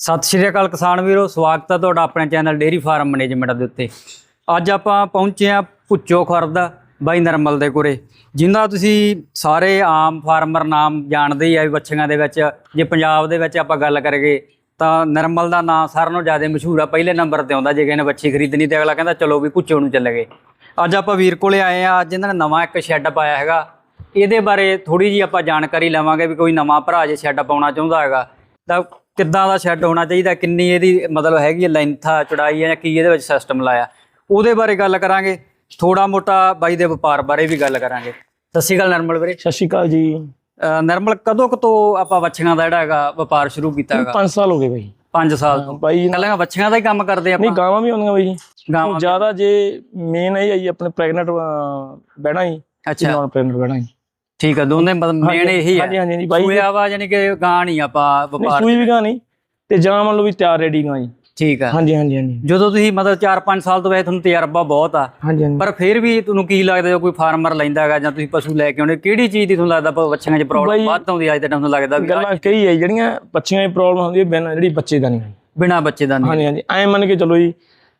ਸਤਿ ਸ਼੍ਰੀ ਅਕਾਲ ਕਿਸਾਨ ਵੀਰੋ, ਸਵਾਗਤ ਹੈ ਤੁਹਾਡਾ ਆਪਣੇ ਚੈਨਲ ਡੇਰੀ ਫਾਰਮ ਮੈਨੇਜਮੈਂਟ ਦੇ ਉੱਤੇ। ਅੱਜ ਆਪਾਂ ਪਹੁੰਚੇ ਆ ਭੁੱਚੋ ਖੁਰਦ ਬਾਈ ਨਰਮਲ ਦੇ ਕੋਰੇ ਜਿਨ੍ਹਾਂ ਤੁਸੀਂ ਸਾਰੇ ਆਮ ਫਾਰਮਰ ਨਾਮ ਜਾਣਦੇ ਹੀ ਆ ਵੀ ਬੱਚੀਆਂ ਦੇ ਵਿੱਚ, ਜੇ ਪੰਜਾਬ ਦੇ ਵਿੱਚ ਆਪਾਂ ਗੱਲ ਕਰੀਏ, ਤਾਂ ਨਰਮਲ ਦਾ ਨਾਮ ਸਾਰਿਆਂ ਨਾਲੋਂ ਜ਼ਿਆਦਾ ਮਸ਼ਹੂਰ ਆ, ਪਹਿਲੇ ਨੰਬਰ ਤੇ ਆਉਂਦਾ, ਜੇ ਕਿਸੇ ਨੇ ਬੱਚੀ ਖਰੀਦਣੀ ਤੇ ਅਗਲਾ ਕਹਿੰਦਾ, ਚਲੋ ਵੀ ਪੁੱਚੋ ਨੂੰ ਚੱਲ ਗਏ। ਅੱਜ ਆਪਾਂ ਵੀਰ ਕੋਲੇ ਆਏ ਆ ਅੱਜ ਇਹਨਾਂ ਨੇ ਨਵਾਂ ਇੱਕ ਸ਼ੈੱਡ ਪਾਇਆ ਹੈਗਾ। ਇਹਦੇ ਬਾਰੇ ਥੋੜੀ ਜੀ ਆਪਾਂ ਜਾਣਕਾਰੀ ਲਵਾਂਗੇ ਵੀ ਕੋਈ ਨਵਾਂ ਭਰਾ ਜੇ ਸ਼ੈੱਡ ਪਾਉਣਾ ਚਾਹੁੰਦਾ ਹੈਗਾ, ਤਾਂ ਕਿੱਦਾਂ ਦਾ ਸ਼ੈੱਡ ਹੋਣਾ ਚਾਹੀਦਾ ਕਿੰਨੀ ਇਹਦੀ ਮਤਲਬ ਹੈਗੀ ਹੈ ਲੈਂਥ ਚੌੜਾਈ ਜਾਂ ਕੀ ਇਹਦੇ ਵਿੱਚ ਸਿਸਟਮ ਲਾਇਆ। ਉਹਦੇ ਬਾਰੇ ਗੱਲ ਕਰਾਂਗੇ। ਥੋੜਾ ਮੋਟਾ ਬਾਈ ਦੇ ਵਪਾਰ ਬਾਰੇ ਵੀ ਗੱਲ ਕਰਾਂਗੇ। ਸਤਿ ਸ਼੍ਰੀ ਅਕਾਲ ਨਰਮਲ ਵੀਰੇ। ਸਤਿ ਸ਼੍ਰੀ ਅਕਾਲ ਜੀ। ਨਰਮਲ ਕਦੋਂ ਕੁ ਤੋਂ ਆਪਾਂ ਵੱਛੀਆਂ ਦਾ ਜਿਹੜਾ ਹੈਗਾ ਵਪਾਰ ਸ਼ੁਰੂ ਕੀਤਾ ਹੈਗਾ? 5 ਸਾਲ ਹੋ ਗਏ ਬਾਈ। 5 ਸਾਲ ਤੋਂ। ਬਾਈ ਕੱਲੀਆਂ ਵੱਛੀਆਂ ਦਾ ਹੀ ਕੰਮ ਕਰਦੇ ਨਹੀਂ ਆਪਾਂ ਗਾਵਾਂ ਵੀ ਆਉਂਦੀਆਂ ਬਾਈ। ਗਾਵਾਂ ਜ਼ਿਆਦਾ ਜੇ ਮੇਨ ਇਹ ਆਈ ਆਪਣੇ ਪ੍ਰੈਗਨੈਂਟ ਬਹਿਣਾ ਹੀ। ਅੱਛਾ। ਨਾਨ ਪ੍ਰੈਗਨੈਂਟ ਬਹਿਣਾ ਹੀ। ਠੀਕ ਹੈ ਦੋਨੇ ਮੇਨ ਇਹੀ ਹਾਂਜੀ ਹੈ ਹਾਂਜੀ ਹਾਂਜੀ ਬਾਈ ਸੂਇਆ ਵਾ ਯਾਨੀ ਕਿ ਗਾਂ ਨਹੀਂ ਆਪਾਂ ਵਪਾਰ ਸੂਈ ਵੀ ਗਾਂ ਨਹੀਂ ਤੇ ਜਾਂ ਮੰਨ ਲਓ ਵੀ ਤਿਆਰ ਰੈਡੀ ਗਾਂ ਜੀ। ਠੀਕ ਹੈ ਹਾਂਜੀ ਹਾਂਜੀ ਹਾਂਜੀ। ਜਦੋਂ ਤੁਸੀਂ ਮਤਲਬ 4-5 ਸਾਲ ਤੋਂ ਵੈਸੇ ਤੁਹਾਨੂੰ ਤਜਰਬਾ ਬਹੁਤ ਆ ਪਰ ਫਿਰ ਵੀ ਤੁਹਾਨੂੰ ਕੀ ਲੱਗਦਾ ਜੇ ਕੋਈ ਫਾਰਮਰ ਲੈਂਦਾ ਹੈਗਾ ਜਾਂ ਤੁਸੀਂ ਪਸ਼ੂ ਲੈ ਕੇ ਆਉਂਦੇ ਕਿਹੜੀ ਚੀਜ਼ ਦੀ ਤੁਹਾਨੂੰ ਲੱਗਦਾ ਬੱਚਿਆਂ 'ਚ ਪ੍ਰੋਬਲਮ ਵੱਧ ਆਉਂਦੀ ਅੱਜ ਦੇ ਟਾਈਮ ਲੱਗਦਾ ਵੀ ਗੱਲਾਂ ਕਈ ਹੈ ਜਿਹੜੀਆਂ ਬੱਚੀਆਂ ਦੀ ਪ੍ਰੋਬਲਮ ਹੁੰਦੀ ਹੈ ਬਿਨਾਂ ਜਿਹੜੀ ਬੱਚੇ ਦਾ ਨਹੀਂ ਬਿਨਾ ਬੱਚੇ ਦਾ ਨਹੀਂ। ਹਾਂਜੀ ਹਾਂਜੀ ਐ ਮੰਨ ਕੇ ਚਲੋ ਜੀ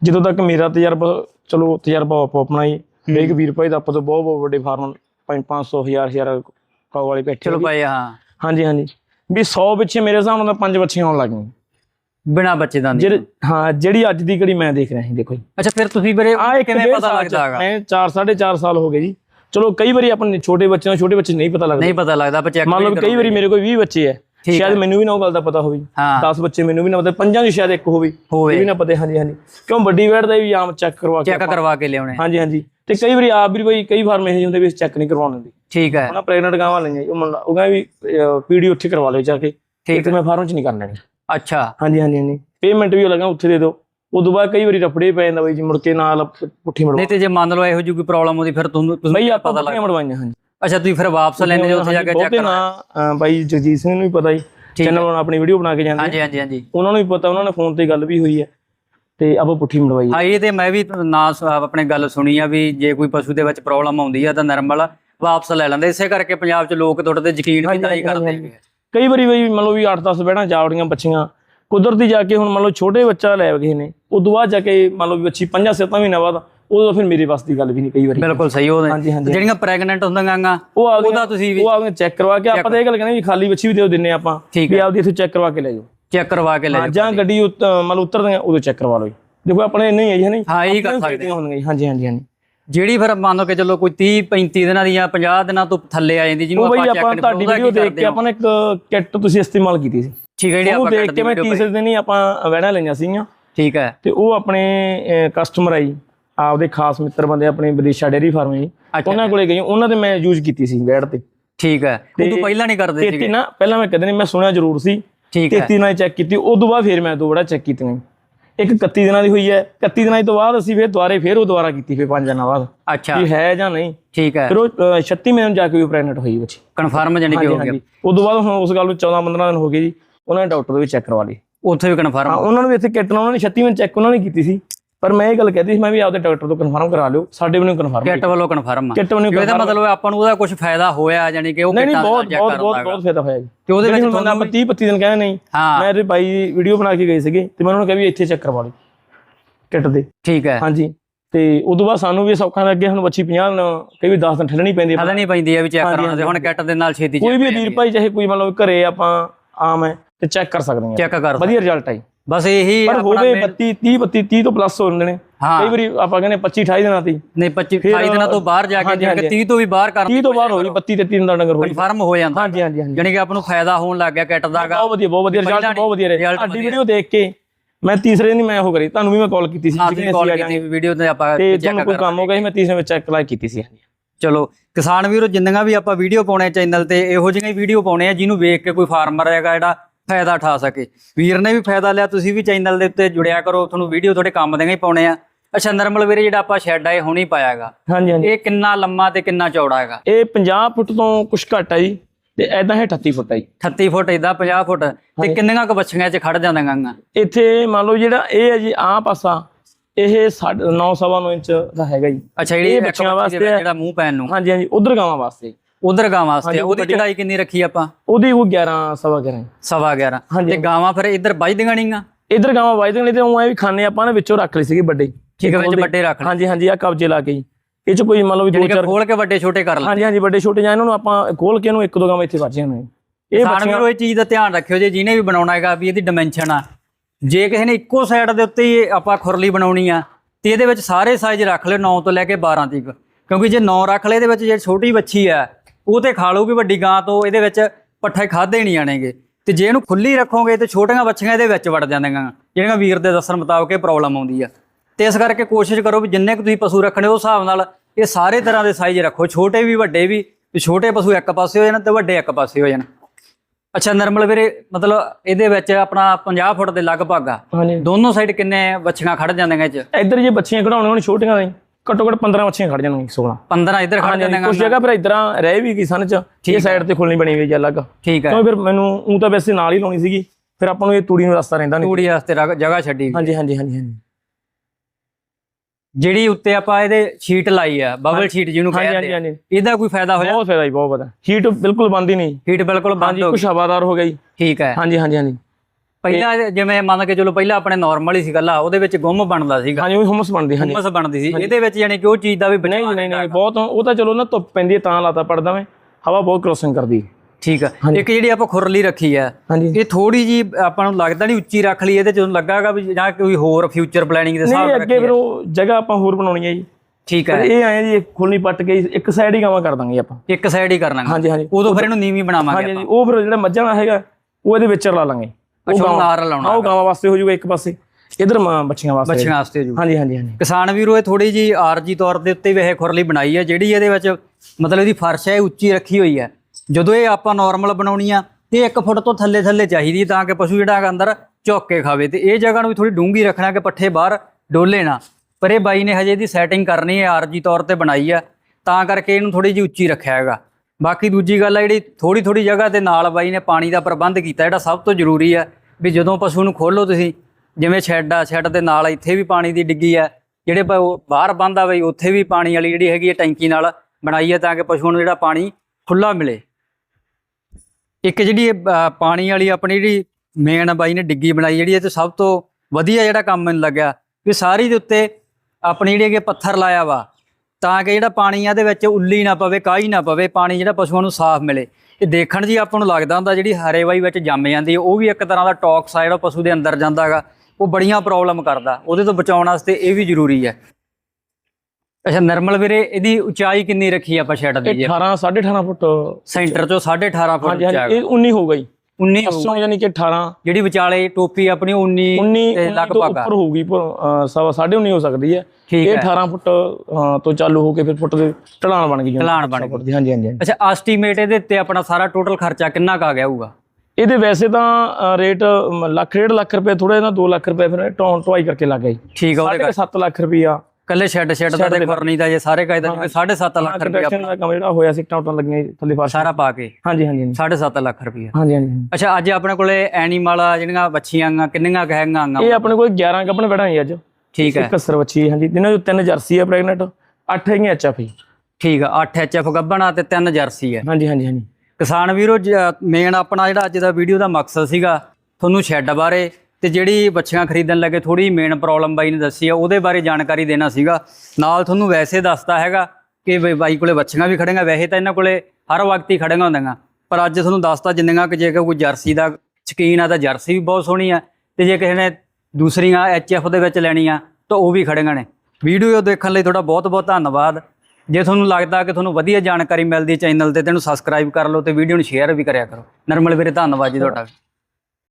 ਜਦੋਂ ਤੱਕ ਮੇਰਾ ਤਜਰਬਾ ਚਲੋ ਤਜਰਬਾ ਆਪੋ ਆਪਣਾ ਹੀ। ਵੇਗ ਵੀਰ ਭਾਈ ਦਾ ਆਪਾਂ ਤੋਂ ਬਹੁਤ ਬਹੁਤ ਵੱਡੇ ਫਾਰਮ 500 1000 1000 ਕਾਉ ਵਾਲੇ ਬੈਠੇ ਚਲੋ। ਭਾਈ ਹਾਂ। ਹਾਂਜੀ ਹਾਂਜੀ। ਵੀ 100 ਪਿੱਛੇ ਮੇਰੇ ਹਿਸਾਬ ਨਾਲ ਪੰਜ ਬੱਚੀਆਂ ਆਉਣ ਲੱਗ ਬਿਨਾ ਬੱਚੇ ਦਾ ਨਹੀਂ। ਜਿਹੜੇ ਹਾਂ ਜਿਹੜੀ ਅੱਜ ਦੀ ਘੜੀ ਮੈਂ ਦੇਖ ਰਿਹਾ ਸੀ ਦੇਖੋ ਜੀ। ਅੱਛਾ ਫਿਰ ਤੁਸੀਂ ਵੀਰੇ ਕਿਵੇਂ ਪਤਾ ਲੱਗਦਾ ਹੈਗਾ? ਮੈਂ 4 4.5 ਸਾਲ ਹੋ ਗਏ ਜੀ। ਚਲੋ ਕਈ ਵਾਰੀ ਆਪਣੇ ਛੋਟੇ ਬੱਚਿਆਂ ਨੂੰ ਛੋਟੇ ਬੱਚੇ ਨਹੀਂ ਪਤਾ ਲੱਗਦਾ। ਨਹੀਂ ਪਤਾ ਲੱਗਦਾ ਚੈੱਕ ਮੰਨ ਲਓ ਕਈ ਵਾਰੀ ਮੇਰੇ ਕੋਲ 20 ਬੱਚੇ ਹੈ ਠੀਕ ਸ਼ਾਇਦ ਮੈਨੂੰ ਵੀ ਨਾ ਉਹ ਗੱਲ ਦਾ ਪਤਾ ਹੋਵੇ। ਹਾਂ। 10 ਬੱਚੇ ਮੈਨੂੰ ਵੀ ਨਾ ਪਤਾ ਪੰਜਾਂ ਦੀ ਸ਼ਾਇਦ ਇੱਕ ਹੋਵੇ। ਇਹ ਵੀ ਨਾ ਪਤਾ ਹਾਂਜੀ ਹਾਂਜੀ। ਕਿਉਂ ਵੱਡੀ ਵੈਟ ਦਾ ਵੀ ਆਮ ਚੈੱਕ ਕਰਵਾ ਕੇ ਚੈੱਕ ਕਰਵਾ ਕੇ ਲਿਆਉਣੇ। ਹਾਂਜੀ ਹਾਂਜੀ। ਤੇ ਕਈ ਵਾਰੀ ਆਪ ਵੀ ਬਈ ਕਈ ਫਾਰਮ ਇਹ ਹੁੰਦੇ ਵੀ ਚੈੱਕ ਨਹੀਂ ਕਰਵਾਉਣ ਦਿੰਦੇ ਠੀਕ ਹੈ। ਉਹਨਾਂ ਪ੍ਰੈਗਨੈਂਟ ਗਾਵਾਂ ਲਈਆਂ ਜੀ, ਉਹ ਲਾ ਉਹ ਕਹਿੰਦਾ ਵੀ ਪੀਡੀ ਉੱਥੇ ਕਰਵਾ ਲਿਓ ਜਾ ਕੇ। ਠੀਕ ਮੈਂ ਫਾਰਮ 'ਚ ਨਹੀਂ ਕਰਨਾ ਜੀ ਅੱਛਾ। ਹਾਂਜੀ ਹਾਂਜੀ ਹਾਂਜੀ। ਪੇਮੈਂਟ ਵੀ ਲਗਾ ਉੱਥੇ ਦੇ ਦਿਓ। ਉਦੋਂ ਬਾਅਦ ਕਈ ਵਾਰੀ ਰਫੜੇ ਪੈ ਜਾਂਦਾ ਬਈ ਜੀ ਮੁੜ ਕੇ ਨਾਲ ਪੁੱਠੀ ਮੜਵਾ ਨਹੀਂ ਤੇ ਜੇ ਮੰਨ ਲਓ ਇਹੋ ਜਿਹੀ ਕੋਈ ਪ੍ਰੋਬਲਮ ਹੁੰਦੀ ਫਿਰ ਤੁਹਾਨੂੰ ਬਈ ਆਪਾਂ ਪਤਾ ਲੱਗ ਮੜਵਾਈਆਂ ਹਾਂਜੀ। ਅੱਛਾ ਤੁਸੀਂ ਫਿਰ ਵਾਪਸ ਲੈਣੇ ਉੱਥੇ ਜਾ ਕੇ ਚੈੱਕ ਬਹੁਤੇ ਨਾ ਅਹ ਬਾਈ ਜਗਜੀਤ ਸਿੰਘ ਨੂੰ ਵੀ ਪਤਾ ਹੀ। ਚੈਨਲ ਉਹਨਾਂ ਆਪਣੀ ਵੀਡੀਓ ਬਣਾ ਕੇ ਜਾਂਦੇ। ਹਾਂਜੀ ਹਾਂਜੀ ਹਾਂਜੀ। ਉਹਨਾਂ ਨੂੰ ਵੀ ਪਤਾ ਉਹਨਾਂ ਨੇ ਫੋਨ ਤੇ ਗੱਲ ਵੀ ਹੋਈ ਹੈ। ਤੇ ਆਪਾਂ ਪੁੱਠੀ ਮੜਵਾਈ ਹਾਂ। ਇਹ ਤੇ ਮੈਂ ਵੀ ਨਾ ਆਪਣੇ ਗੱਲ ਸੁਣੀ ਆ ਵੀ ਜੇ ਕੋਈ ਪਸ਼ੂ ਦੇ ਵਿੱਚ ਪ੍ਰੋਬਲਮ ਆਉਂਦੀ ਆ ਤਾਂ ਨਰਮਲ ਵਾਪਸ ਲੈ ਲੈਂਦੇ। ਇਸੇ ਕਰਕੇ ਪੰਜਾਬ 'ਚ ਲੋਕ ਤੁਹਾਡੇ ਤੇ ਯਕੀਨ ਵੀ ਤਾਂ ਹੀ ਕਰਦੇ। ਕਈ ਵਾਰੀ ਬਈ ਮੰਨ ਲਓ ਵੀ 8-10 ਬਹਿਣਾ ਜਾਵੜੀਆਂ ਬੱਚੀਆਂ ਕੁਦਰਤੀ ਜਾ ਕੇ ਹੁਣ ਮੰਨ ਲਓ ਛੋਟੇ ਬੱਚਾ ਲੈ ਗਏ ਨੇ ਉਦੋਂ ਬਾਅਦ ਜਾ ਕੇ ਮੰਨ ਲਓ ਵੀ ਬੱਚੀ 5-7 ਮਹੀਨਾ ਬਾਅਦ ਉਦੋਂ ਫਿਰ ਮੇਰੇ ਵੱਸ ਦੀ ਗੱਲ ਵੀ ਨਹੀਂ ਕਈ ਵਾਰੀ। ਬਿਲਕੁਲ ਸਹੀ ਉਹ ਜਿਹੜੀਆਂ ਪ੍ਰੈਗਨੈਂਟ ਹੁੰਦੀਆਂ ਗਾ ਉਹ ਆ ਉਹਦਾ ਤੁਸੀਂ ਵੀ ਉਹ ਆ ਚੈੱਕ ਕਰਵਾ ਕੇ ਆਪਾਂ ਤਾਂ ਇਹ ਗੱਲ ਕਹਿੰਦੇ ਵੀ ਖਾਲੀ ਬੱਚੀ ਵੀ ਦੇ ਦਿੰਨੇ ਆਪਾਂ ਵੀ ਆਪਦੀ ਇੱਥੇ ਚੈੱਕ ਕਰਵਾ ਕੇ ਲੈ ਜਾਓ। ਚੈੱਕ ਕਰਵਾ ਕੇ ਲੈ ਹਾਂ ਜਾਂ ਗੱਡੀ ਲਓ ਉਤਰਦੇ ਆ ਉਦੋਂ ਚੈੱਕ ਕਰਵਾ ਲਓ। ਦੇਖੋ ਆਪਣੇ ਨਹੀਂ ਹੈ ਜੀ ਨਹੀਂ ਹਾਂ ਇਹ ਕਰ ਸਕਦੇ ਹੋਣਗੇ ਹਾਂਜੀ ਹਾਂਜੀ ਹਾਂਜੀ। ਜਿਹੜੀ ਫਿਰ ਮੰਨ ਲਓ ਕਿ ਚਲੋ ਕੋਈ 30 35 ਦਿਨਾਂ ਦੀ ਜਾਂ 50 ਦਿਨਾਂ ਤੋਂ ਥੱਲੇ ਆ ਜਾਂਦੀ ਜਿਹਨੂੰ ਆਪਾਂ ਆਪਾਂ ਚੈੱਕ ਤੁਹਾਡੀ ਵੀਡੀਓ ਦੇਖ ਕੇ ਆਪਾਂ ਨੇ ਇੱਕ ਕਿੱਟ ਤੁਸੀਂ ਇਸਤੇਮਾਲ ਕੀਤੀ ਸੀ। ਠੀਕ ਹੈ ਜਿਹੜੀ ਆਪਾਂ ਦੇਖ ਕੇ ਮੈਂ ਤੀਸਰੇ ਦਿਨ ਹੀ ਆਪਾਂ ਵਹਿਣਾ ਲਈਆਂ ਸੀਗੀਆਂ। ਠੀਕ ਹੈ। ਤੇ ਉਹ ਆਪਣੇ ਕਸਟਮਰ ਆਈ ਆਪਦੇ ਖਾਸ ਮਿੱਤਰ ਬੰਦੇ ਆਪਣੇ ਵਿਦੇਸ਼ਾ ਡੇਰੀ ਫਾਰਮ ਜੀ। ਉਹਨਾਂ ਕੋਲੇ ਗਈ ਉਹਨਾਂ ਤੇ ਮੈਂ ਯੂਜ਼ ਕੀਤੀ ਸੀ ਬੈਡ ਤੇ। ਠੀਕ ਹੈ। ਉਹ ਤੋਂ ਪਹਿਲਾਂ ਨਹੀਂ ਕਰਦੇ ਤੇਤੀ ਨਾ ਪਹਿਲਾਂ ਮੈਂ ਕਦੇ ਨਹੀਂ ਮੈਂ ਸੁਣਿਆ ਜ਼ਰੂਰ ਸੀ। ਠੀਕ ਹੈ। 33 ਨਾਲ ਚੈੱਕ ਕੀਤੀ ਉਸ ਤੋਂ ਬਾਅਦ ਫਿਰ ਮੈਂ ਦੋ ਬੜਾ ਚੈੱਕ ਕੀਤੀਆਂ ਇੱਕ 31 ਦਿਨਾਂ ਦੀ ਹੋਈ ਹੈ 31 ਦਿਨਾਂ ਤੋਂ ਬਾਅਦ ਅਸੀਂ ਫਿਰ ਦੁਬਾਰੇ ਫਿਰ ਉਹ ਦੁਬਾਰਾ ਕੀਤੀ ਫਿਰ ਪੰਜ ਦਿਨਾਂ ਬਾਅਦ। ਅੱਛਾ। ਵੀ ਹੈ ਜਾਂ ਨਹੀਂ। ਠੀਕ ਹੈ। ਫਿਰ ਉਹ ਅ, 36 ਮਹੀਨੇ ਨੂੰ ਜਾ ਕੇ ਵੀ ਪ੍ਰੈਗਨੈਂਟ ਹੋਈ ਬੱਚੀ। ਕਨਫਰਮ ਜਾਨੀ ਕਿ ਹੋ ਗਿਆ। ਉਸ ਤੋਂ ਬਾਅਦ ਹੁਣ ਉਸ ਗੱਲ ਨੂੰ 14 15 ਦਿਨ ਹੋ ਗਏ ਜੀ ਉਹਨਾਂ ਨੇ ਡਾਕਟਰ ਦੇ ਵੀ ਚੈੱਕ ਕਰਵਾ ਲਈ। ਉੱਥੇ ਵੀ ਕਨਫਰਮ ਉਹਨਾਂ ਨੂੰ ਵੀ ਇੱਥੇ ਕਿੱਟ ਨਾਲ ਉਹਨਾਂ ਨੇ 36 ਮਿੰਟ ਚੈੱਕ ਉਹਨਾਂ ਨੇ ਕੀਤੀ ਸੀ। ਪਰ ਮੈਂ ਇਹ ਗੱਲ ਕਹਦੀ ਸੀ ਮੈਂ ਵੀ ਆਪਦੇ ਡਾਕਟਰ ਤੋਂ ਕਨਫਰਮ ਕਰਾ ਲਿਓ ਸਾਡੇ ਵੱਲੋਂ ਕਨਫਰਮ ਕਿੱਟ ਵੱਲੋਂ ਕਨਫਰਮ ਆ। ਕਿੱਟ ਵੱਲੋਂ ਇਹਦਾ ਮਤਲਬ ਹੈ ਆਪਾਂ ਨੂੰ ਉਹਦਾ ਕੁਝ ਫਾਇਦਾ ਹੋਇਆ ਜਾਨੀ ਕਿ ਉਹ ਕਿੱਟਾਂ ਬਹੁਤ ਚੈੱਕ ਬਹੁਤ ਬਹੁਤ ਦਾ ਬਹੁਤ ਫਾਇਦਾ ਹੋਇਆ ਜੀ। ਤੇ ਉਹਦੇ ਵਿੱਚ ਹੁਣ ਬੰਦਾ 30 32 ਦਿਨ ਕਹਿੰਦੇ ਨਹੀਂ ਹਾਂ। ਮੈਂ ਤੇ ਭਾਈ ਵੀਡੀਓ ਬਣਾ ਕੇ ਗਏ ਸੀਗੇ ਤੇ ਮੈਂ ਉਹਨਾਂ ਨੂੰ ਕਿਹਾ ਵੀ ਇੱਥੇ ਚੈੱਕ ਕਰਵਾ ਲਓ ਕਿੱਟ ਦੇ। ਠੀਕ ਹੈ। ਹਾਂਜੀ। ਤੇ ਉਦੋਂ ਬਾਅਦ ਸਾਨੂੰ ਵੀ ਸੌਖਾ ਲੱਗੇ ਹੁਣ ਬੱਚੀ 50 ਦਿਨ ਕਈ ਵੀ 10 ਦਿਨ ਠੱਲਣੀ ਪੈਂਦੀ ਹੈ ਨਹੀਂ ਪੈਂਦੀ ਆ ਵੀ ਚੈੱਕ ਕਰਾਉਣਾ ਤੇ ਹੁਣ ਕਿੱਟ ਦੇ ਨਾਲ ਛੇਤੀ ਕੋਈ ਵੀ ਵੀਰ ਭਾਈ ਚਾਹੇ ਕੋਈ ਮੰਨ ਲਓ ਘਰੇ ਆਪਾਂ ਆਮ ਹੈ ਤੇ ਚੈੱਕ ਕਰ ਸਕਦੇ ਹਾਂ। ਚੈੱਕ ਕਰ ਵਧੀਆ ਰਿਜ਼ਲਟ ਆਈ ਬਸ ਇਹੀ ਪਰ ਹੋਵੇ main- 32 30 32 30 ਤੋਂ ਪਲੱਸ ਹੋ ਜਾਂਦੇ ਨੇ। ਹਾਂ। ਕਈ ਵਾਰੀ ਆਪਾਂ ਕਹਿੰਦੇ 25 28 ਦਿਨਾਂ ਤੇ ਨਹੀਂ 25 28 ਦਿਨਾਂ ਤੋਂ ਬਾਹਰ ਜਾ ਕੇ ਕਿ 30 ਤੋਂ ਵੀ ਬਾਹਰ ਕਰਨ 30 ਤੋਂ ਬਾਅਦ ਹੋਈ 32 33 ਦਿਨ ਦਾ ਡੰਗਰ ਹੋਈ ਕਨਫਰਮ ਹੋ ਜਾਂਦਾ। ਹਾਂਜੀ ਹਾਂਜੀ ਹਾਂਜੀ। ਜਾਨੀ ਕਿ ਆਪ ਨੂੰ ਫਾਇਦਾ ਹੋਣ ਲੱਗ ਗਿਆ ਕਿੱਟ ਦਾਗਾ ਬਹੁਤ ਵਧੀਆ ਬਹੁਤ ਵਧੀਆ ਰਿਜ਼ਲਟ ਬਹੁਤ ਵਧੀਆ ਰਿਹਾ। ਸਾਡੀ ਵੀਡੀਓ ਦੇਖ ਕੇ ਮੈਂ ਤੀਸਰੇ ਦਿਨ ਮੈਂ ਉਹ ਕਰੀ। ਤੁਹਾਨੂੰ ਵੀ ਮੈਂ ਕਾਲ ਕੀਤੀ ਸੀ ਹਾਂ ਅਸੀਂ ਕਾਲ ਕੀਤੀ ਵੀਡੀਓ ਤੇ ਆਪਾਂ ਚੈੱਕ ਤੁਹਾਨੂੰ ਕੋਈ ਕੰਮ ਹੋ ਗਿਆ ਸੀ ਮੈਂ ਤੀਸਰੇ ਵਿੱਚ ਚੈੱਕ ਲਾਈਕ ਕੀਤੀ ਸੀ ਚਲੋ ਕਿਸਾਨ ਵੀਰੋ ਜਿੰਨੀਆਂ ਵੀ ਆਪਾਂ ਵੀਡੀਓ ਪਾਉਣੇ ਚੈਨਲ ਤੇ ਇਹੋ ਜਿਹੀਆਂ ਹੀ ਵੀਡੀਓ ਪਾਉਣੇ ਆ ਜਿਹਨੂੰ ਵੇਖ ਕੇ ਕੋਈ ਫਾਰਮਰ ਹੈਗਾ ਜਿਹੜਾ ਫਾਇਦਾ ਉਠਾ ਸਕੇ। ਵੀਰ ਨੇ ਵੀ ਫਾਇਦਾ ਲਿਆ ਤੁਸੀਂ ਵੀ ਚੈਨਲ ਦੇ ਉੱਤੇ ਜੁੜਿਆ ਕਰੋ ਤੁਹਾਨੂੰ ਵੀਡੀਓ ਤੁਹਾਡੇ ਕੰਮ ਦੀਆਂ ਹੀ ਪਾਉਣੇ ਆ। ਅੱਛਾ ਨਰਮਲ ਵੀਰੇ ਜਿਹੜਾ ਆਪਾਂ ਸ਼ੈੱਡ ਆ ਇਹ ਹੁਣੀ ਪਾਇਆ ਹੈਗਾ। ਹਾਂਜੀ ਹਾਂਜੀ। ਇਹ ਕਿੰਨਾ ਲੰਮਾ ਤੇ ਕਿੰਨਾ ਚੌੜਾ ਹੈਗਾ? ਇਹ 50 ਫੁੱਟ ਤੋਂ ਕੁਝ ਘੱਟ ਹੈ ਜੀ ਤੇ ਐਦਾਂ ਹੈ 38 ਫੁੱਟ ਹੈ ਜੀ। 38 ਫੁੱਟ ਇਦਾਂ 50 ਫੁੱਟ। ਤੇ ਕਿੰਨੀਆਂ ਕੁ ਬੱਛੀਆਂ 'ਚ ਖੜ ਜਾਂਦੀਆਂ ਗਾ ਇੱਥੇ ਮੰਨ ਲਓ ਜਿਹੜਾ ਇਹ ਹੈ ਜੀ ਆਹ ਪਾਸਾ ਇਹ 9 ਸਵਾ 9 ਇੰਚ ਦਾ ਹੈਗਾ ਜੀ। ਅੱਛਾ ਜਿਹੜੀ ਇਹ ਬੱਚਿਆਂ ਵਾਸਤੇ। ਜਿਹੜਾ ਮੂੰਹ ਪੈਣ ਨੂੰ। ਹਾਂਜੀ ਹਾਂਜੀ ਉਧਰ ਗਾਵਾਂ ਵਾਸਤੇ। ਉਧਰ ਗਾਵਾਂ ਵਾਸਤੇ ਉਹਦੀ ਚੜਾਈ ਕਿੰਨੀ ਰੱਖੀ ਆਪਾਂ? ਉਹਦੀ ਉਹ 11 ਸਵਾ 11 ਸਵਾ 11 ਹਾਂਜੀ। ਤੇ ਗਾਵਾਂ ਫਿਰ ਇੱਧਰ ਵੱਜਦੀਆਂ ਨਹੀਂਆਂ ਇਧਰ ਗਾਵਾਂ ਵਾਜਦੇ ਨੇ ਤੇ ਉਹ ਐ ਵੀ ਖਾਣੇ ਆਪਾਂ ਨੇ ਵਿੱਚੋਂ ਰੱਖ ਲਈ ਸੀਗੀ ਵੱਡੇ। ਠੀਕ ਹੈ ਵਿੱਚ ਵੱਡੇ ਰੱਖ ਹਾਂਜੀ ਹਾਂਜੀ ਆ ਕਬਜੇ ਲਾ ਕੇ ਇਹ ਚ ਕੋਈ ਮੰਨ ਲਓ ਵੀ ਦੋ ਚਾਰ ਖੋਲ ਕੇ ਵੱਡੇ ਛੋਟੇ ਕਰ ਲੈ। ਹਾਂਜੀ ਹਾਂਜੀ ਵੱਡੇ ਛੋਟੇ ਜਾਂ ਇਹਨਾਂ ਨੂੰ ਆਪਾਂ ਖੋਲ ਕੇ ਇਹਨੂੰ ਇੱਕ ਦੋ ਗਾਵਾਂ ਇੱਥੇ ਵੱਜੀਆਂ ਨੇ ਇਹ ਵੀਰੋ ਇਹ ਚੀਜ਼ ਦਾ ਧਿਆਨ ਰੱਖਿਓ ਜੇ ਜਿਹਨੇ ਵੀ ਬਣਾਉਣਾ ਹੈਗਾ ਵੀ ਇਹਦੀ ਡਾਈਮੈਂਸ਼ਨ ਆ। ਜੇ ਕਿਸੇ ਨੇ ਇੱਕੋ ਸਾਈਡ ਦੇ ਉੱਤੇ ਹੀ ਆਪਾਂ ਖੁਰਲੀ ਬਣਾਉਣੀ ਆ ਤੇ ਇਹਦੇ ਵਿੱਚ ਸਾਰੇ ਸਾਈਜ਼ ਰੱਖ ਲਿਓ 9 ਤੋਂ ਲੈ ਕੇ 12 ਤੱਕ। ਕਿਉਂਕਿ ਜੇ 9 ਰੱਖ ਲਏ ਇਹਦੇ ਵਿੱਚ ਜੇ ਛੋਟੀ ਬੱਚੀ ਆ ਉਹ ਤੇ ਖਾ ਲਊਗੀ ਵੱਡੀ ਗਾਂ ਤੋਂ ਇਹਦੇ ਵਿੱਚ ਪੱਠੇ ਖਾਦੇ ਨਹੀਂ ਆਣਗੇ ਤੇ ਜੇ ਇਹਨੂੰ ਖੁੱਲੀ ਰੱਖੋਗੇ ਤੇ ਛੋਟੀਆਂ ਬੱਚੀਆਂ ਇਹਦੇ ਵਿੱਚ ਵੜ ਜਾਂਦੀਆਂ ਜਿਹੜੀਆਂ ਵੀਰ ਦੇ ਦੱਸਣ ਮੁਤਾਬਕ ਇਹ ਪ੍ਰੋਬਲਮ ਆਉਂਦੀ ਆ। ਤੇ ਇਸ ਕਰਕੇ ਕੋਸ਼ਿਸ਼ ਕਰੋ ਵੀ ਜਿੰਨੇ ਕੁ ਤੁਸੀਂ ਪਸ਼ੂ ਰੱਖਣੇ ਉਸ ਹਿਸਾਬ ਨਾਲ ਇਹ ਸਾਰੇ ਤਰ੍ਹਾਂ ਦੇ ਸਾਈਜ਼ ਰੱਖੋ ਛੋਟੇ ਵੀ ਵੱਡੇ ਵੀ ਵੀ ਛੋਟੇ ਪਸ਼ੂ ਇੱਕ ਪਾਸੇ ਹੋ ਜਾਣ ਤੇ ਵੱਡੇ ਇੱਕ ਪਾਸੇ ਹੋ ਜਾਣ। ਅੱਛਾ ਨਰਮਲ ਵੀਰੇ ਮਤਲਬ ਇਹਦੇ ਵਿੱਚ ਆਪਣਾ 50 ਫੁੱਟ ਦੇ ਲਗਭਗ ਆ। ਦੋਨੋਂ ਸਾਈਡ ਕਿੰਨੇ ਬੱਚੀਆਂ ਖੜ ਜਾਂਦੀਆਂ ਇਹ ਚ? ਇੱਧਰ ਜੇ ਬੱਚੀਆਂ ਕਢਾਉਣੀਆਂ ਹੋਣ ਛੋਟੀਆਂ ਨਹੀਂ ਘੱਟੋ ਘੱਟ 15 ਬੱਚੀਆਂ ਖੜ ਜਾਣਗੀਆਂ 16 15 ਇੱਧਰ ਖੜ ਜਾਂਦੀਆਂ ਕੁਝ ਜਗ੍ਹਾ ਪਰ ਇਧਰਾਂ ਰਹਿ ਵੀ ਗਈ ਸਨ ਚ ਇਹ ਸਾਈਡ ਤੇ ਖੁੱਲਣੀ ਬਣੀ ਹੋਈ ਹੈ ਅਲੱਗ। ਠੀਕ ਹੈ। ਕਿਉਂ ਫਿਰ ਮੈਨੂੰ ਉਹ ਤਾਂ ਵੈਸੇ ਨਾਲ ਹੀ ਲਾਉਣੀ ਸੀਗੀ ਫਿਰ ਆਪਾਂ ਨੂੰ ਇਹ ਤੂੜੀ ਨੂੰ ਰਸਤਾ ਰਹਿੰਦਾ ਨਹੀਂ। ਤੂੜੀ ਵਾਸਤੇ ਜਗ੍ਹਾ ਛੱਡੀ। ਹਾਂਜੀ ਹਾਂਜੀ ਹਾਂਜੀ ਹਾਂਜੀ। ਜਿਹੜੀ ਉੱਤੇ ਆਪਾਂ ਇਹਦੇ ਸ਼ੀਟ ਲਾਈ ਆ ਬਬਲ ਸ਼ੀਟ ਜਿਹਨੂੰ ਕਹਿੰਦੇ ਆ ਹਾਂਜੀ ਇਹਦਾ ਕੋਈ ਫਾਇਦਾ ਹੋਇਆ? ਬਹੁਤ ਫਾਇਦਾ ਜੀ ਬਹੁਤ ਫਾਇਦਾ। ਹੀਟ ਬਿਲਕੁਲ ਬੰਦ ਹੀ ਨਹੀਂ। ਹੀਟ ਬਿਲਕੁਲ ਬੰਦ ਹੋ ਗਈ। ਕੁਛ ਹਵਾਦਾਰ ਹੋ ਗਈ ਠੀਕ ਹੈ। ਹਾਂਜੀ ਹਾਂਜੀ ਹਾਂਜੀ। ਪਹਿਲਾਂ ਜਿਵੇਂ ਮੰਨ ਕੇ ਚਲੋ ਪਹਿਲਾਂ ਆਪਣੇ ਨਾਰਮਲ ਹੀ ਸੀ ਗੱਲਾਂ ਉਹਦੇ ਵਿੱਚ ਗੁੰਮ ਬਣਦਾ ਸੀਗਾ। ਹਾਂਜੀ ਉਹ ਹਮਸ ਬਣਦੀ ਹਾਂਜੀ। ਹੁਮਸ ਬਣਦੀ ਸੀ। ਇਹਦੇ ਵਿੱਚ ਯਾਨੀ ਕਿ ਉਹ ਚੀਜ਼ ਦਾ ਵੀ ਨਹੀਂ ਨਹੀਂ ਨਹੀਂ ਬਹੁਤ ਉਹ ਤਾਂ ਚਲੋ ਨਾ ਧੁੱਪ ਪੈਂਦੀ ਹੈ ਤਾਂ ਲਾਤਾ ਪੜਦਾ ਮੈਂ। ਹਵਾ ਬਹੁਤ ਕ੍ਰੋਸਿੰਗ ਕਰਦੀ। ਹੈ। ਠੀਕ ਹੈ ਇੱਕ ਜਿਹੜੀ ਆਪਾਂ ਖੁਰਲੀ ਰੱਖੀ ਆ ਹਾਂਜੀ। ਇਹ ਥੋੜੀ ਜੀ ਆਪਾਂ ਨੂੰ ਲੱਗਦਾ ਨਹੀਂ ਉੱਚੀ ਰੱਖ ਲਈ ਇਹਦੇ ਚ ਲੱਗਾਗਾ ਵੀ ਜਾਂ ਕੋਈ ਹੋਰ ਫਿਊਚਰ ਪਲੈਨਿੰਗ ਦੇ ਹਿਸਾਬ ਨਾਲ ਅੱਗੇ ਫਿਰ ਉਹ ਜਗ੍ਹਾ ਆਪਾਂ ਹੋਰ ਬਣਾਉਣੀ ਹੈ ਜੀ। ਠੀਕ ਹੈ ਇਹ ਆਏ ਜੀ ਖੁੱਲਣੀ ਪੱਟ ਕੇ ਇੱਕ ਸਾਈਡ ਹੀ ਗਾਵਾਂ ਕਰ ਦਾਂਗੇ ਆਪਾਂ। ਇੱਕ ਸਾਈਡ ਹੀ ਕਰਨਾ ਹਾਂਜੀ ਹਾਂਜੀ। ਉਦੋਂ ਫਿਰ ਇਹਨੂੰ ਨੀਵੀਂ ਬਣਾਵਾਂਗੇ ਹਾਂਜੀ ਉਹ ਫਿਰ ਜਿਹੜਾ ਮੱਝਾਂ ਦਾ ਹੈਗਾ ਉਹ ਇਹਦੇ ਵਿੱਚ ਲਾ ਲਾਂਗੇ। ਅੱਛਾ ਉਹ ਨਾਰ ਲਾਉਣਾ ਉਹ ਗਾਵਾਂ ਵਾਸਤੇ ਹੋ ਜਾਊਗਾ ਇੱਕ ਪਾਸੇ। ਇਧਰ ਬੱਚੀਆਂ ਵਾਸਤੇ। ਬੱਚਿਆਂ ਵਾਸਤੇ ਜੂ। ਹਾਂਜੀ ਹਾਂਜੀ ਹਾਂਜੀ। ਕਿਸਾਨ ਵੀਰੋ ਇਹ ਥੋੜੀ ਜੀ ਆਰਜੀ ਤੌਰ ਦੇ ਉੱਤੇ ਵੀ ਇਹ ਖੁਰਲੀ ਬਣਾਈ ਹੈ ਜਿਹੜੀ ਇਹਦੇ ਵਿੱਚ ਮਤਲਬ ਇਹਦੀ ਫਰਸ਼ ਹੈ ਉੱਚੀ ਰੱਖੀ ਹੋਈ ਹੈ। ਜਦੋਂ ਇਹ ਆਪਾਂ ਨਾਰਮਲ ਬਣਾਉਣੀ ਆ ਤੇ 1 ਫੁੱਟ ਤੋਂ ਥੱਲੇ ਥੱਲੇ ਚਾਹੀਦੀ ਤਾਂ ਕਿ ਪਸ਼ੂ ਜਿਹੜਾ ਅੰਦਰ ਝੁੱਕ ਕੇ ਖਾਵੇ ਤੇ ਇਹ ਜਗ੍ਹਾ ਨੂੰ ਵੀ ਥੋੜੀ ਡੂੰਗੀ ਰੱਖਣਾ ਕਿ ਪੱਠੇ ਬਾਹਰ ਡੋਲੇ ਨਾ। ਪਰ ਇਹ ਬਾਈ ਨੇ ਹਜੇ ਇਹਦੀ ਸੈਟਿੰਗ ਕਰਨੀ ਹੈ ਆਰਜੀ ਤੌਰ ਤੇ ਬਣਾਈ ਆ ਤਾਂ ਕਰਕੇ ਇਹਨੂੰ ਥੋੜੀ ਜੀ ਉੱਚੀ ਰੱਖਿਆ ਹੈਗਾ। ਬਾਕੀ ਦੂਜੀ ਗੱਲ ਆ ਜਿਹੜੀ ਥੋੜੀ ਥੋੜੀ ਜਗ੍ਹਾ 'ਤੇ ਨਾਲ ਬਾਈ ਨੇ ਪਾਣੀ ਦਾ ਪ੍ਰਬੰਧ ਕੀਤਾ ਜਿਹੜਾ ਸਭ ਤੋਂ ਜ਼ਰੂਰੀ ਆ ਵੀ ਜਦੋਂ ਪਸ਼ੂ ਨੂੰ ਖੋਲੋ ਤੁਸੀਂ ਜਿਵੇਂ ਸ਼ੈੱਡ ਆ ਸ਼ੈੱਡ ਦੇ ਨਾਲ ਇੱਥੇ ਵੀ ਪਾਣੀ ਦੀ ਡਿੱਗੀ ਆ ਜਿਹੜੇ ਬਾਹਰ ਬੰਦ ਆ ਬਈ ਉੱਥੇ ਵੀ ਪਾਣੀ ਵਾਲੀ ਜਿਹੜੀ ਹੈਗੀ ਹੈ ਟੈਂਕੀ ਨਾਲ ਬਣਾਈ ਹੈ ਤਾਂ ਕਿ ਪਸ਼ੂ ਨੂੰ ਜਿਹੜਾ ਪਾਣੀ ਖੁੱਲਾ ਮਿਲੇ। ਇੱਕ ਜਿਹੜੀ ਇਹ, ਪਾਣੀ ਵਾਲੀ ਆਪਣੀ ਜਿਹੜੀ ਮੇਨ ਬਾਈ ਨੇ ਡਿੱਗੀ ਬਣਾਈ ਜਿਹੜੀ ਇਹ ਤੇ ਸਭ ਤੋਂ ਵਧੀਆ ਜਿਹੜਾ ਕੰਮ ਮੈਨੂੰ ਲੱਗਿਆ ਵੀ ਸਾਰੀ ਦੇ ਉੱਤੇ ਆਪਣੀ ਜਿਹੜੀ ਹੈਗੀ ਪੱਥਰ ਲਾਇਆ ਵਾ ਤਾਂ ਕਿ ਜਿਹੜਾ ਪਾਣੀ ਆ ਇਹਦੇ ਵਿੱਚ ਉੱਲੀ ਨਾ ਪਵੇ ਕਾਈ ਨਾ ਪਵੇ ਪਾਣੀ ਜਿਹੜਾ ਪਸ਼ੂਆਂ ਨੂੰ ਸਾਫ਼ ਮਿਲੇ। ਇਹ ਦੇਖਣ ਜੀ ਆਪਾਂ ਨੂੰ ਲੱਗਦਾ ਹੁੰਦਾ ਜਿਹੜੀ ਹਰੇਵਾਈ ਵਿੱਚ ਜੰਮ ਜਾਂਦੀ ਹੈ ਉਹ ਵੀ ਇੱਕ ਤਰ੍ਹਾਂ ਦਾ ਟੌਕਸ ਆ ਜਿਹੜਾ ਪਸ਼ੂ ਦੇ ਅੰਦਰ ਜਾਂਦਾ ਹੈਗਾ ਉਹ ਬੜੀਆਂ ਪ੍ਰੋਬਲਮ ਕਰਦਾ। ਉਹਦੇ ਤੋਂ ਬਚਾਉਣ ਵਾਸਤੇ ਇਹ ਵੀ ਜ਼ਰੂਰੀ ਹੈ। ਅੱਛਾ ਨਰਮਲ ਵੀਰੇ ਇਹਦੀ ਉਚਾਈ ਕਿੰਨੀ ਰੱਖੀ ਆਪਾਂ ਸ਼ੈੱਡ ਦੀ? ਜੀ 18 18.5 ਫੁੱਟ ਸੈਂਟਰ ਚੋਂ 18.5 ਫੁੱਟ ਹਾਂਜੀ ਇਹ 19 ਹੋਊਗਾ ਜੀ 19 ਅਸੋਂ ਯਾਨੀ ਕਿ 18 ਜਿਹੜੀ ਵਿਚਾਲੇ ਟੋਪੀ ਆਪਣੀ 19 19 ਤੇ ਤੋਂ ਲਗਭਗ। ਉੱਪਰ ਹੋਊਗੀ ਸਵਾ 19.5 ਹੋ ਸਕਦੀ ਹੈ। ਇਹ ਹੈ। 18 ਫੁੱਟ ਤੋਂ ਚਾਲੂ ਹੋ ਕੇ ਫਿਰ ਫੁੱਟ ਦੇ ਢਲਾਣ ਬਣ ਗਈ ਢਲਾਣ ਬਣ ਦੀ ਹਾਂਜੀ ਹਾਂਜੀ। ਅੱਛਾ ਐਸਟੀਮੇਟ ਇਹਦੇ ਉੱਤੇ ਆਪਣਾ ਸਾਰਾ ਟੋਟਲ ਖਰਚਾ ਕਿੰਨਾ ਕਾ ਗਿਆ ਹੋਊਗਾ? ਇਹਦੇ ਵੈਸੇ ਤਾਂ ਰੇਟ ਲੱਖ ਡੇਢ ਲੱਖ ਰੁਪਏ ਥੋੜਾ ਜਿਹਾ 2 ਲੱਖ ਰੁਪਏ ਫਿਰ ਟੌਨ ਟਵਾਈ ਕਰਕੇ ਲੱਗ ਜੀ। ਠੀਕ ਆ ਉਹਦੇ ਸਾਢੇ 7 ਲੱਖ ਰੁਪਇਆ। ਕੱਲੇ ਸ਼ੈੱਡ ਸ਼ੈੱਡ ਦਾ ਤੇ ਫਰਨੀ ਦਾ ਜੇ ਸਾਰੇ ਕਾਇਦਾ ਜਿਵੇਂ 7.5 ਲੱਖ ਰੁਪਏ ਦਾ ਕੰਮ ਜਿਹੜਾ ਹੋਇਆ ਸੀ ਟੌਟਾਂ ਲੱਗੀਆਂ ਥੱਲੇ ਫਰਸ਼ ਸਾਰਾ ਪਾ ਕੇ। ਹਾਂਜੀ ਹਾਂਜੀ ਹਾਂਜੀ। 7.5 ਲੱਖ ਰੁਪਏ ਹਾਂਜੀ ਹਾਂਜੀ ਅੱਛਾ ਅੱਜ ਆਪਣੇ ਕੋਲੇ ਐਨੀਮਲ ਆ ਜਿਹੜੀਆਂ ਬੱਚੀਆਂ ਆ ਕਿੰਨੀਆਂ ਕਹੇਗਾ ਆ ਇਹ ਆਪਣੇ ਕੋਲ 11 ਗੱਭਣ ਬੈਠਾ ਜੀ ਅੱਜ। ਠੀਕ ਹੈ। ਇੱਕ ਅਸਰ ਬੱਚੀ ਹਾਂਜੀ। ਦਿਨਾਂ ਜੋ ਤਿੰਨ ਜਰਸੀ ਹੈ ਪ੍ਰੈਗਨੈਂਟ 8 ਹੈਗੀਆਂ ਐਚਐਫ ਠੀਕ ਆ 8 ਐਚਐਫ ਗੱਬਣਾ ਤੇ 3 ਜਰਸੀ ਹੈ ਹਾਂਜੀ ਹਾਂਜੀ ਹਾਂਜੀ। ਕਿਸਾਨ ਵੀਰੋ ਮੇਨ ਆਪਣਾ ਜਿਹੜਾ ਅੱਜ ਦਾ ਵੀਡੀਓ ਦਾ ਮਕਸਦ ਸੀਗਾ ਤੁਹਾਨੂੰ ਸ਼ੈੱਡ ਬਾਰੇ ਤੇ ਜਿਹੜੀ ਬੱਚੀਆਂ ਖਰੀਦਣ ਲੱਗੇ ਥੋੜੀ ਮੇਨ ਪ੍ਰੋਬਲਮ ਬਾਈ ਨੇ ਦੱਸੀ ਆ, ਉਹਦੇ ਬਾਰੇ ਜਾਣਕਾਰੀ ਦੇਣਾ ਸੀਗਾ। ਨਾਲ ਤੁਹਾਨੂੰ ਵੈਸੇ ਦੱਸਦਾ ਹੈਗਾ ਕਿ ਬਈ ਬਾਈ ਕੋਲੇ ਬੱਚੀਆਂ ਵੀ ਖੜੀਆਂ, ਵੈਸੇ ਤਾਂ ਇਹਨਾਂ ਕੋਲੇ ਹਰ ਵਕਤ ਹੀ ਖੜੀਆਂ ਹੁੰਦੀਆਂ। ਪਰ ਅੱਜ ਤੁਹਾਨੂੰ ਦੱਸਦਾ ਜਿੰਨੀਆਂ ਕਿ ਜੇ ਕੋਈ ਜਰਸੀ ਦਾ ਸ਼ਕੀਨ ਆ, ਤਾਂ ਜਰਸੀ ਵੀ ਬਹੁਤ ਸੋਹਣੀ ਆ, ਤੇ ਜੇ ਕਿਸੇ ਨੇ ਦੂਸਰੀਆਂ ਐਚਐਫ ਦੇ ਵਿੱਚ ਲੈਣੀਆਂ, ਤਾਂ ਉਹ ਵੀ ਖੜੀਆਂ ਨੇ। ਵੀਡੀਓ ਦੇਖਣ ਲਈ ਤੁਹਾਡਾ ਬਹੁਤ ਬਹੁਤ ਧੰਨਵਾਦ। ਜੇ ਤੁਹਾਨੂੰ ਲੱਗਦਾ ਕਿ ਤੁਹਾਨੂੰ ਵਧੀਆ ਜਾਣਕਾਰੀ ਮਿਲਦੀ ਚੈਨਲ ਤੇ ਤੈਨੂੰ ਸਬਸਕ੍ਰਾਈਬ ਕਰ ਲਓ ਤੇ ਵੀਡੀਓ ਨੂੰ ਸ਼ੇਅਰ ਵੀ ਕਰਿਆ ਕਰੋ। ਨਰਮਲ ਵੀਰੇ, ਧੰਨਵਾਦ ਜੀ ਤੁਹਾਡਾ।